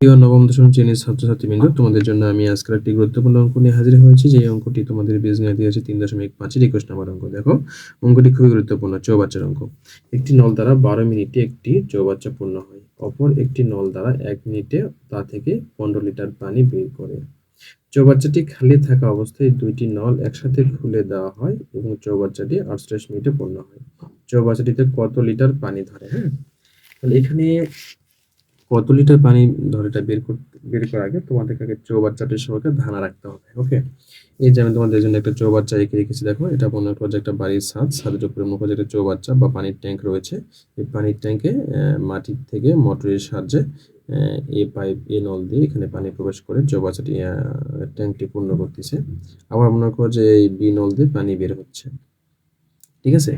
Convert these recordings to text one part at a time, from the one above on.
প্রিয় নবম, দশম শ্রেণির ছাত্রছাত্রীবৃন্দ, তোমাদের জন্য আমি আজকের একটি গুরুত্বপূর্ণ অঙ্ক নিয়ে হাজির হয়েছি। যে অঙ্কটি তোমাদের বীজগণিত দিয়েছে তিন দশমিক পাঁচের একুশ নম্বর অঙ্ক। দেখো, অঙ্কটি খুবই গুরুত্বপূর্ণ, চৌবাচ্চার অঙ্ক। একটি নল দ্বারা বারো মিনিটে একটি চৌবাচ্চা পূর্ণ হয়, অপর একটি নল দ্বারা এক মিনিটে তা থেকে পনেরো লিটার পানি বের করে। চৌবাচ্চাটি খালি থাকা অবস্থায় দুইটি নল একসাথে খুলে দেওয়া হয় এবং চৌবাচ্চাটি আটচল্লিশ মিনিটে পূর্ণ হয়। চৌবাচ্চাটিতে কত লিটার পানি ধরে হ্যাঁ এখানে কত লিটার পানি ধরে এটা বের করতে বের করার আগে তোমাদেরকে আগে চৌবাচ্চাটির সম্পর্কে ধানা রাখতে হবে ওকে এই যে আমি তোমাদের জন্য একটা চৌবাচ্চা এঁকে রেখেছি, দেখো, এটা মনে করো একটা বাড়ির ছাদ, ছাদের উপরে মনে করো একটা চৌবাচ্চা বা পানির ট্যাঙ্ক রয়েছে। এই পানির ট্যাঙ্কে মাটির থেকে মোটরের সাহায্যে এ পাইপ, এ নল দিয়ে এখানে পানি প্রবেশ করে চৌবাচ্চাটি ট্যাঙ্কটি পূর্ণ করতেছে। আবার মনে করো যে এই বি নল দিয়ে পানি বের হচ্ছে, ঠিক আছে?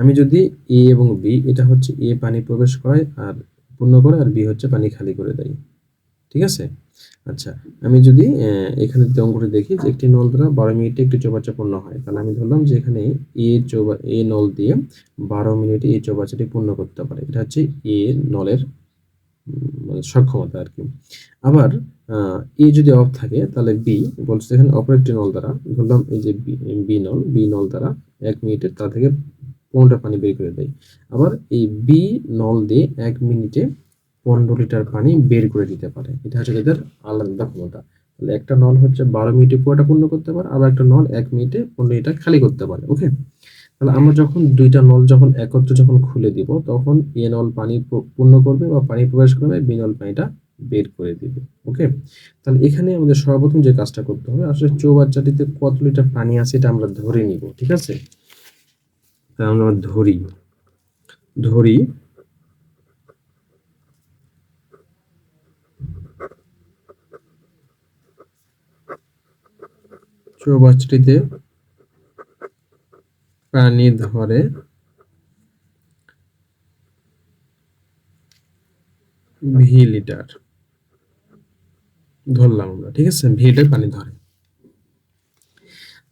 আমি যদি এ এবং বি, এটা হচ্ছে এ পানি প্রবেশ করায় আর পূর্ণ করে আর বি হচ্ছে পানি খালি করে দেয়। ঠিক আছে? আচ্ছা আমি যদি এখানে যদি অঙ্কটি দেখি যে একটি নল দ্বারা বারো মিনিটে একটি চৌবাচ্চা পূর্ণ হয়, তাহলে আমি ধরলাম যে এখানে এ চৌবা এ নল দিয়ে বারো মিনিটে এই চৌবাচ্চাটি পূর্ণ করতে পারে। এটা হচ্ছে এ নলের মানে সক্ষমতা আর কি। আবার এ যদি অফ থাকে, তাহলে বি বলছে এখানে অপর একটি নল দ্বারা, ধরলাম এই যে বি নল বি নল দ্বারা এক মিনিটে তা থেকে পনেরোটা পানি বের করে দেয়। আবার এই বি নল দিয়ে এক মিনিটে পনেরো লিটার পানি বের করে দিতে পারে। এটা হচ্ছে তাদের আলাদা ক্ষমতা। তাহলে একটা নল হচ্ছে বারো মিনিটে পুরোটা পূর্ণ করতে পারে, আবার একটা নল এক মিনিটে পনেরো লিটার খালি করতে পারে ওকে তাহলে আমরা যখন দুইটা নল যখন একত্রে যখন খুলে দিব, তখন এ নল পানি পূর্ণ করবে বা পানি প্রবেশ করবে বি নল পানিটা বের করে দিবে ওকে তাহলে এখানে আমাদের সর্বপ্রথম যে কাজটা করতে হবে, আসলে চৌবাচ্চাটিতে কত লিটার পানি আছে এটা আমরা ধরে নিব, ঠিক আছে? আমরা ধরি। ধরি। চৌবাচ্চাটিতে পানি ধরে। V litre. ধরলাম আমরা, ঠিক আছে? ভি লিটার পানি ধরে।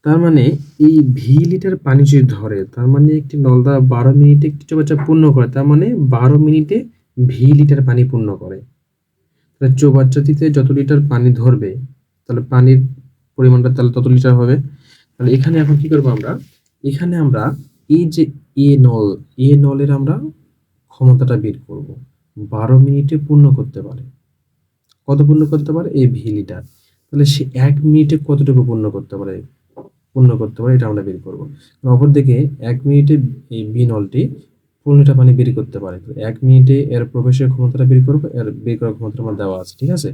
তার মানে এই ভি লিটার পানি যদি ধরে, তার মানে একটি নল দ্বারা বারো মিনিটে একটি চৌবাচ্চা পূর্ণ করে, তার মানে বারো মিনিটে ভি লিটার পানি পূর্ণ করে। তাহলে চৌবাচ্চাটিতে যত লিটার পানি ধরবে, তাহলে পানির পরিমাণটা তাহলে তত লিটার হবে। তাহলে এখানে এখন কি করব আমরা? এখানে আমরা এই যে এ নল, এ নলের আমরা ক্ষমতাটা বের করব। বারো মিনিটে পূর্ণ করতে পারে। কত পূর্ণ করতে পারে? এই ভি লিটার। তাহলে সে এক মিনিটে কতটুকু পূর্ণ করতে পারে? পূর্ণ করতে পারে, এটা আমরা বের করব। অপরদিকে এক মিনিটে এই বি নলটি পনেরো লিটার পানি বের করতে পারে। তো এক মিনিটে এর প্রবেশের ক্ষমতাটা বের করব, এর বের করার ক্ষমতাটা আমার দেওয়া আছে, ঠিক আছে?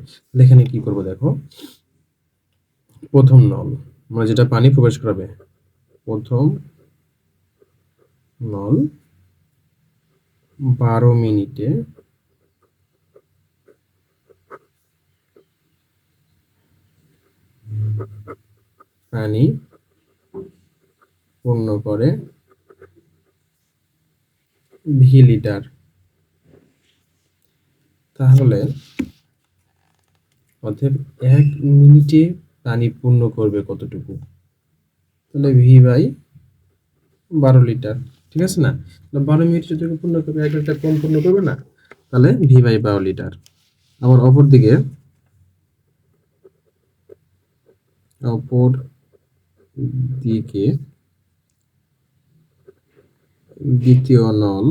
এখানে কি করব দেখো? প্রথম নল মানে যেটা পানি প্রবেশ করাবে, প্রথম নল বারো মিনিটে পানি পূর্ণ করে। V litre. তাহলে অতএব এক মিনিটে পানি পূর্ণ করবে কতটুকু? তাহলে ভি বাই বারো লিটার, ঠিক আছে না? বারো মিনিট যতটুকু পূর্ণ করবে, এক লিটার কম পূর্ণ করবে না? তাহলে ভি বাই বারো লিটার। আবার অপর দিকে অপর দিকে দ্বিতীয় নল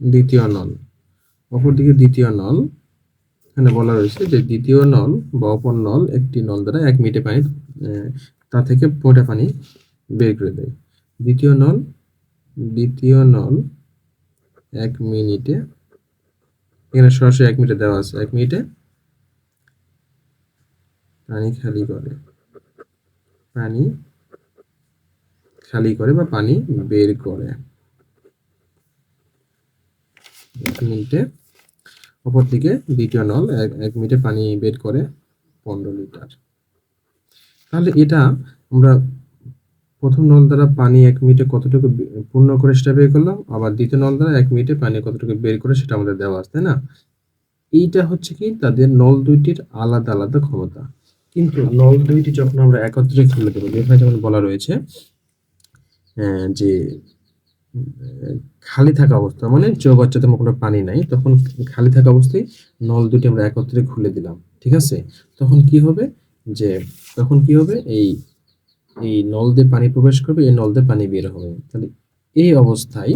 দ্বিতীয় নল, অপরদিকে দ্বিতীয় নল, এখানে বলা রয়েছে যে দ্বিতীয় নল বা অপর নল একটি নল দ্বারা এক মিনিটে পানি তা থেকে পটা পানি বের করে দেয়। দ্বিতীয় নল দ্বিতীয় নল এক মিনিটে, এখানে সরাসরি এক মিনিটে দেওয়া আছে, এক মিনিটে পানি খালি করে। পানি খালি করে বা পানি বের করে। এক মিনিটে অপরদিকে দ্বিতীয় নল, এক মিনিটে পানি বের করে পনেরো লিটার। তাহলে এটা আমরা প্রথম নল দ্বারা পানি এক মিনিটে কতটুকু পূর্ণ করে সেটা বের করলাম, আবার দ্বিতীয় নল দ্বারা এক মিনিটে পানি কতটুকু বের করে সেটা আমাদের দেওয়া আছে না? এইটা হচ্ছে কি তাদের নল দুইটির আলাদা আলাদা ক্ষমতা। কিন্তু নল দুইটি যখন আমরা একত্রে খুলে দেবো এখানে যেমন বলা রয়েছে যে, খালি থাকা অবস্থা মানে চৌবাচ্চা তেমন কোনো পানি নাই, তখন খালি থাকা অবস্থায় নল দুটি আমরা একত্রে খুলে দিলাম, ঠিক আছে? তখন কি হবে? যে, তখন কি হবে? এই এই নল দিয়ে পানি প্রবেশ করবে, এই নল দিয়ে পানি বের হবে। তাহলে এই অবস্থায়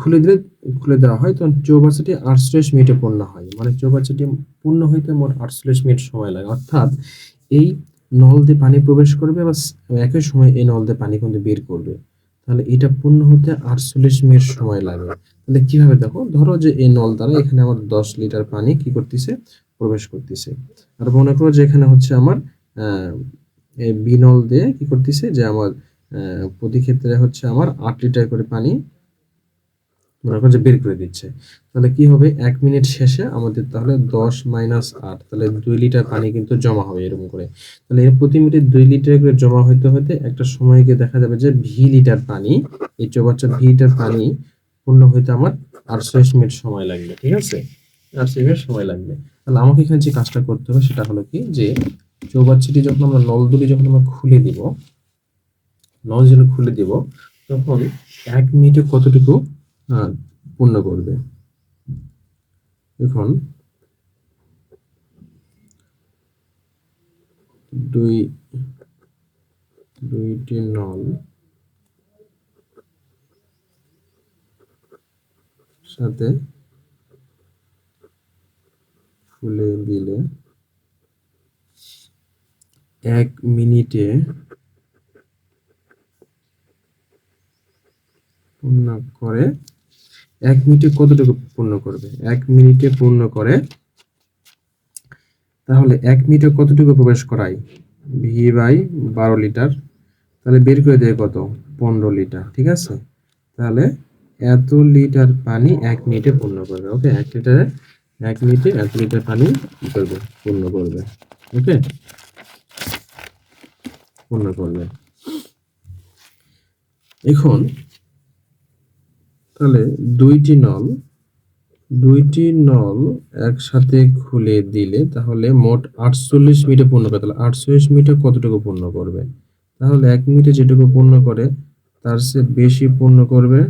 খুলে দিলে, খুলে দেওয়া হয়, তখন চৌবাচ্চাটি আটচল্লিশ মিনিটে পূর্ণ হয়। মানে চৌবাচ্চাটি পূর্ণ হইতে মোট আটচল্লিশ মিনিট সময় লাগে। অর্থাৎ এই নল দিয়ে পানি প্রবেশ করবে বা একই সময় এই নল দিয়ে পানি কিন্তু বের করবে। তাহলে এটা পূর্ণ হতে আটচল্লিশ মিনিট সময় লাগবে। তাহলে কীভাবে দেখো? ধরো যে এই নল দ্বারা এখানে আমার দশ লিটার পানি কি করতেছে? প্রবেশ করতেছে। আর মনে করো যে এখানে হচ্ছে আমার বিনল দিয়ে কি করতেছে? যে আমার প্রতি ক্ষেত্রে হচ্ছে আমার আট লিটার করে পানি মনে করো যে বের করে দিচ্ছে। তাহলে কি হবে? এক মিনিট শেষে আমাদের তাহলে দশ মাইনাস আট, তাহলে দুই লিটার পানি কিন্তু জমা হবে এরকম করে। তাহলে এর প্রতি মিনিটে দুই লিটার করে জমা হইতে হতে একটা সময় গিয়ে দেখা যাবে যে ভি লিটার পানি, এই চৌবাচ্চা ভি লিটার পানি পূর্ণ হইতে আমার আটচল্লিশ মিনিট সময় লাগবে, ঠিক আছে? আটচল্লিশ মিনিট সময় লাগবে। তাহলে আমাকে এখানে যে কাজটা করতে হবে সেটা হলো কি? যে চৌবাচ্চাটি যখন আমরা নল দুটি যখন আমরা খুলে দিব, নল যখন খুলে দিব, তখন এক মিনিটে কতটুকু পূর্ণ করবে। এখন দুই দুইটি নল সাথে খুলে দিলে এক মিনিটে পূর্ণ করে এক মিনিটে কতটুকু পূর্ণ করবে? এক মিনিটে পূর্ণ করে, তাহলে এক মিনিটে কতটুকু প্রবেশ করাই ভি বাই বারো লিটার। তাহলে বের করে দেয় কত? পনেরো লিটার, ঠিক আছে? তাহলে এত লিটার পানি এক মিনিটে পূর্ণ করবে, ওকে? এক লিটারে এক মিনিটে এত লিটার পানি করবে, পূর্ণ করবে, ওকে? পূর্ণ করবে। এখন তাহলে দুইটি নল দুইটি নল একসাথে খুলে দিলে তাহলে মোট আটচল্লিশ মিনিটে পূর্ণ করে, তাহলে আটচল্লিশ মিনিটে কতটুকু পূর্ণ করবে? তাহলে এক মিনিটে যেটুকু পূর্ণ করে, তার চেয়ে বেশি পূর্ণ করবে।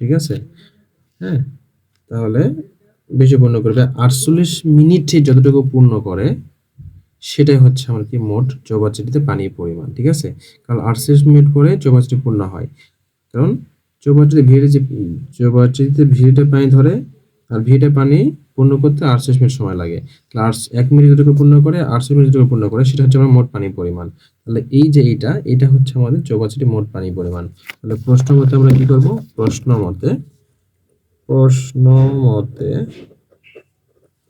ঠিক আছে? হ্যাঁ? তাহলে বেশি পূর্ণ করবে আটচল্লিশ মিনিটে যতটুকু পূর্ণ করে সেটাই হচ্ছে আমার কি মোট চৌবাচ্চাটিতে পানির পরিমাণ, ঠিক আছে? কারণ আটচল্লিশ মিনিট পরে চৌবাচ্চাটি পূর্ণ হয়। কারণ চৌবাচ্চাতে ভিড়ে যে চৌবাচ্চাটিতে ভিড়টা পানি ধরে, আর ভিড়টা পানি পূর্ণ করতে আটচল্লিশ মিনিট সময় লাগে। তাহলে আটশ এক মিনিট যতটুকু পূর্ণ করে আটচল্লিশ মিনিট যতটুকু পূর্ণ করে, সেটা হচ্ছে আমার মোট পানির পরিমাণ। তাহলে এই যে এইটা এটা হচ্ছে আমাদের চৌবাচ্চাটি মোট পানির পরিমাণ। তাহলে প্রশ্ন মতে আমরা কি করব? প্রশ্ন মতে প্রশ্ন মতে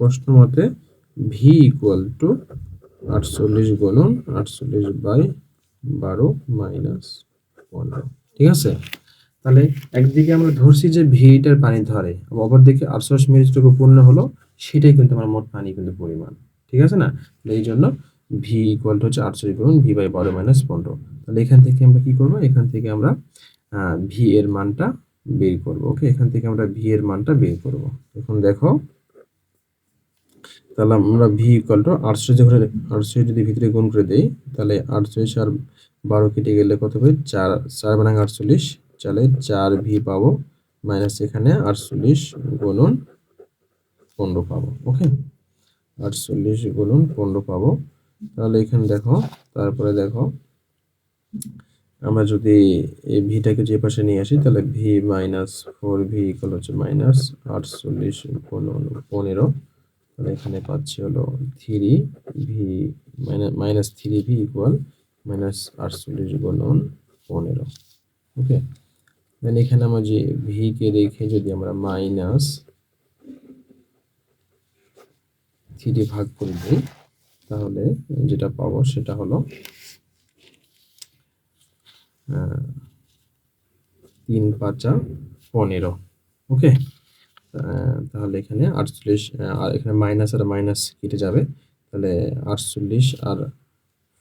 প্রশ্ন মতে ভি ইকুয়াল টু আটচল্লিশ গুণন আটচল্লিশ বাই বারো মাইনাস পনেরো। ঠিক আছে? তাহলে একদিকে আমরা ধরছি যে ভিটার পানি ধরে, আবার অপরদিকে আটচল্লিশ মিনিটটুকু পূর্ণ হলো, সেটাই কিন্তু আমার মোট পানি কিন্তু পরিমাণ। ঠিক আছে না? এই জন্য ভি ইকুয়াল টু হচ্ছে আটচল্লিশ গুণ ভি বাই বারো মাইনাস পনেরো। তাহলে এখান থেকে আমরা কি করব? এখান থেকে আমরা ভি এর মানটা বের করব ওকে এখান থেকে আমরা ভি এর মানটা বের করব। এখন দেখো তাহলে আমরা ভি ইকুয়াল টু আটশো যখন আটশো যদি ভিতরে গুণ করে দেই, তাহলে আটচল্লিশ আর বারো কেটে গেলে কত হবে? চার চার বানাং আটচল্লিশ চালে চার ভি পাবো মাইনাস এখানে আটচল্লিশ গুণন পনেরো পাবো ওকে আটচল্লিশ গুণন পনেরো পাবো। তাহলে এখানে দেখো, তারপরে দেখো, আমরা যদি এই ভিটাকে যে পাশে নিয়ে আসি, তাহলে V minus four V equal হচ্ছে মাইনাস আটচল্লিশ গুণন পনেরো। তাহলে এখানে পাচ্ছি হলো three V minus three V equal minus আটচল্লিশ গুণন পনেরো ওকে দেন এখানে আমার যে ভি কে রেখে যদি আমরা মাইনাস থ্রি ভাগ করে দিই, তাহলে যেটা পাবো সেটা হলো তিন পাঁচা পনেরো ওকে তাহলে এখানে আটচল্লিশ আর এখানে মাইনাস আর মাইনাস কেটে যাবে। তাহলে আটচল্লিশ আর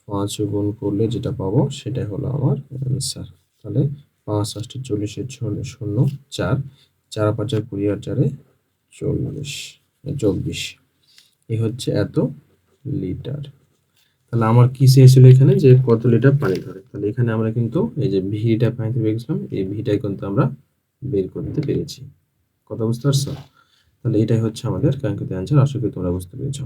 পাঁচ গুণ করলে যেটা পাবো, সেটাই হলো আমার অ্যান্সার তাহলে পাঁচ আটটি চল্লিশের শূন্য, চার। চার পাঁচ আর কুড়ি আর চারে চল্লিশ চব্বিশ। এ হচ্ছে এত লিটার। তাহলে আমার কি চেয়েছিল এখানে যে কত লিটার পানি ধরে? তাহলে এখানে আমরা কিন্তু এই যে ভিটা পানিতে বের এই ভিটাই কিন্তু আমরা বের করতে পেরেছি। কথা বুঝতে পারছ? তাহলে এটাই হচ্ছে আমাদের কাঙ্ক্ষিত অ্যান্সার আশা করি তোমরা বুঝতে পেরেছ।